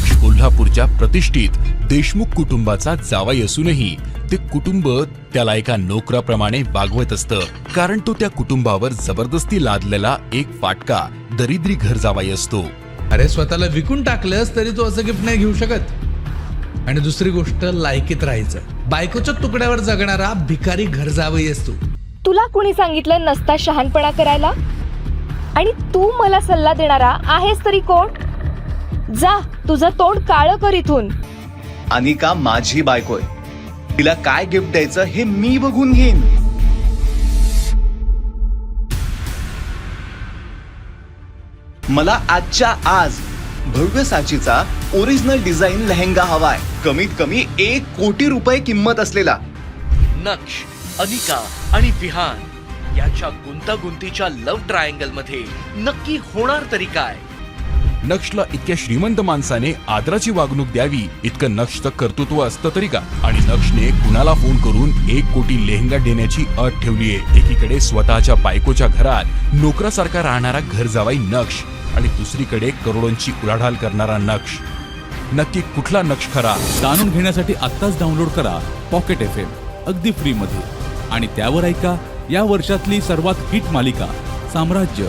नक्ष कोल्हापूरच्या प्रतिष्ठित देशमुख कुटुंबाचा जावाई असूनही ते कुटुंब त्याला एका नोकराप्रमाणे वागवत असतं. कारण तो त्या कुटुंबावर जबरदस्ती लादलेला एक फाटका दरिद्री घर जावाई असतो. अरे स्वतःला विकून टाकलंस तरी तू असं गिफ्ट नाही घेऊ शकत. आणि दुसरी गोष्ट लायकीत राहायचं. बायकोच्या तुकड्यावर जगणारा भिकारी घर जावई असतो. तुला कुणी सांगितलं नसता शहाणपणा करायला? आणि तू मला सल्ला देणारा आहेस तरी कोण? जा तुझं तोंड काळं कर इथून. अनिका माझी बायको आहे. तिला काय गिफ्ट द्यायचं हे मी बघून घेईन. मला आजच्या आज भव्य साचीचा ओरिजिनल डिझाईन लेहंगा हवाय. कमीत कमी एक कोटी रुपये किंमत असलेला. नक्ष अनिका आणि विहान याच्या गुंतागुंतीच्या लव्ह ट्रायंगलमध्ये नक्की होणार तरी काय? नक्षला इतक्या श्रीमंत माणसाने आदराची वागणूक द्यावी इतकं नक्षचं कर्तृत्व असतं तरी का? आणि नक्षने कुणाला फोन करून एक कोटी लेहंगा देण्याची अट ठेवलीये एकीकडे स्वतःच्या बायकोच्या घरात नोकरासारखा राहणारा घर जावाई नक्ष आणि दुसरीकडे करोडोंची उलाढाल करणारा नक्ष. नक्की कुठला नक्ष खरा? जाणून घेण्यासाठी आत्ताच डाउनलोड करा पॉकेट एफ एम अगदी फ्रीमध्ये. आणि त्यावर ऐका या वर्षातली सर्वात हिट मालिका साम्राज्य.